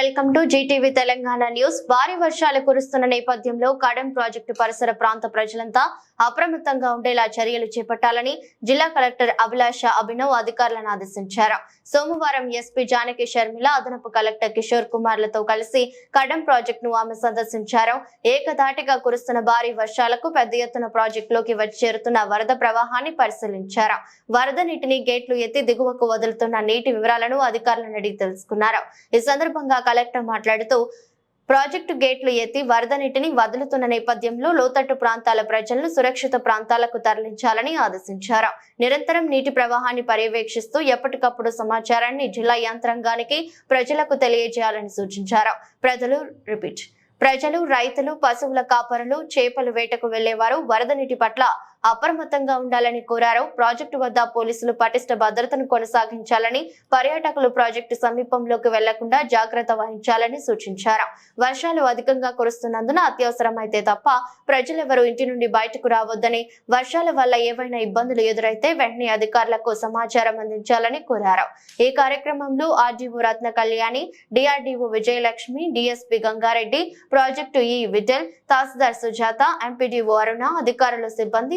Welcome to Zee TV Telangana news. భారీ వర్షాలు కురుస్తున్న నేపథ్యంలో కడెం ప్రాజెక్టు పరిసర ప్రాంత ప్రజలంతా అప్రమత్తంగా ఉండేలా చర్యలు చేపట్టాలని జిల్లా కలెక్టర్ అభిలాష అభినవ్ అధికారులను ఆదేశించారు. సోమవారం ఎస్పీ జానకి షర్మిల అదనపు కలెక్టర్ కిషోర్ కుమార్లతో కలిసి కడెం ప్రాజెక్టును ఆమె సందర్శించారు. ఏకధాటిగా కురుస్తున్న భారీ వర్షాలకు పెద్ద ఎత్తున ప్రాజెక్టులోకి వచ్చి చేరుతున్న వరద ప్రవాహాన్ని పరిశీలించారు. వరద నీటిని గేట్లు ఎత్తి దిగువకు వదులుతున్న నీటి వివరాలను అధికారులను అడిగి తెలుసుకున్నారు. ఈ సందర్భంగా కలెక్టర్ మాట్లాడుతూ ప్రాజెక్టు గేట్లు ఎత్తి వరద నీటిని వదులుతున్న నేపథ్యంలో లోతట్టు ప్రాంతాల ప్రజలను సురక్షిత ప్రాంతాలకు తరలించాలని ఆదేశించారు. నిరంతరం నీటి ప్రవాహాన్ని పర్యవేక్షిస్తూ ఎప్పటికప్పుడు సమాచారాన్ని జిల్లా యంత్రాంగానికి ప్రజలకు తెలియజేయాలని సూచించారు. ప్రజలు రిపీట్ ప్రజలు రైతులు పశువుల కాపరులు చేపలు వేటకు వెళ్ళేవారు వరద నీటి పట్ల అప్రమత్తంగా ఉండాలని కోరారు. ప్రాజెక్టు వద్ద పోలీసులు పటిష్ట భద్రతను కొనసాగించాలని పర్యాటకులు ప్రాజెక్టు సమీపంలోకి వెళ్ళకుండా జాగ్రత్త వహించాలని సూచించారు. వర్షాలు అధికంగా కురుస్తున్నందున అత్యవసరమైతే తప్ప ప్రజలెవరూ ఇంటి నుండి బయటకు రావద్దని వర్షాల వల్ల ఏవైనా ఇబ్బందులు ఎదురైతే వెంటనే అధికారులకు సమాచారం అందించాలని కోరారు. ఈ కార్యక్రమంలో RDO Ratna Kalyani DRDO Vijayalakshmi DSP Gangareddy project ఈ విఠల్ తహసీల్దార్ సుజాత ఎంపీడీఓ అరుణ అధికారుల సిబ్బంది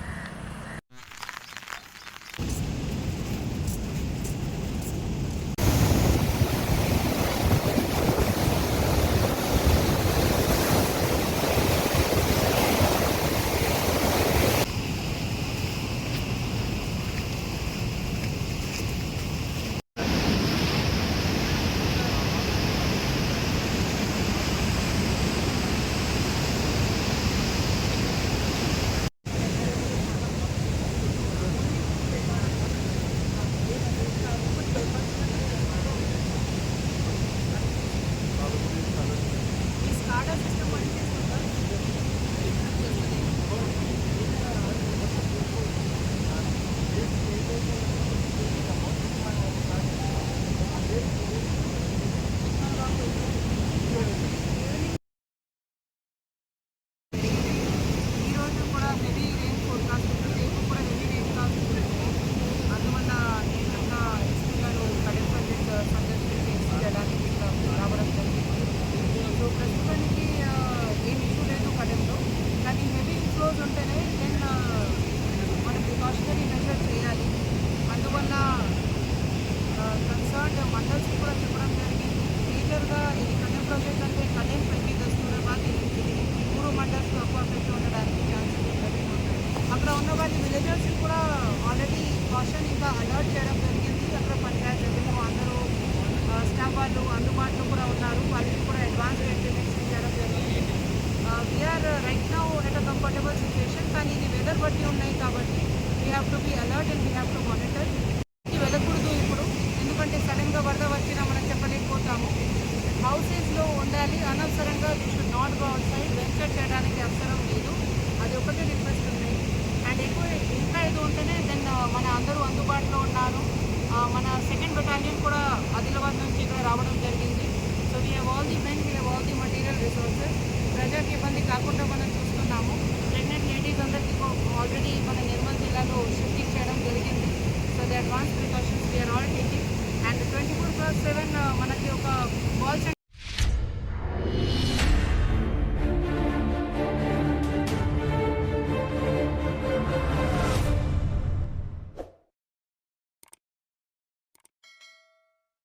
అక్కడ వాళ్ళ విలేజర్స్ కూడా ఆల్రెడీ కాషన్ ఇంకా అలర్ట్ చేయడం జరిగింది. అక్కడ పంచాయత్ రెవెన్యూ అందరూ స్టాఫ్ వాళ్ళు అందుబాటులో కూడా ఉన్నారు. వాళ్ళకి కూడా అడ్వాన్స్ ఇంటిమేషన్ చేయడం జరిగింది. We're right now at a comfortable situation కానీ ఇది వెదర్ బట్టి ఉన్నాయి కాబట్టి we have to be alert and we have to monitor వెళ్ళకూడదు ఇప్పుడు. ఎందుకంటే సడన్గా వరద వచ్చినా మనం చెప్పలేకపోతాము. హౌసెస్లో ఉండాలి. అనవసరంగా you should not go outside venture చేయడానికి అవసరం లేదు. సెవెన్ మనకి ఒక కాల్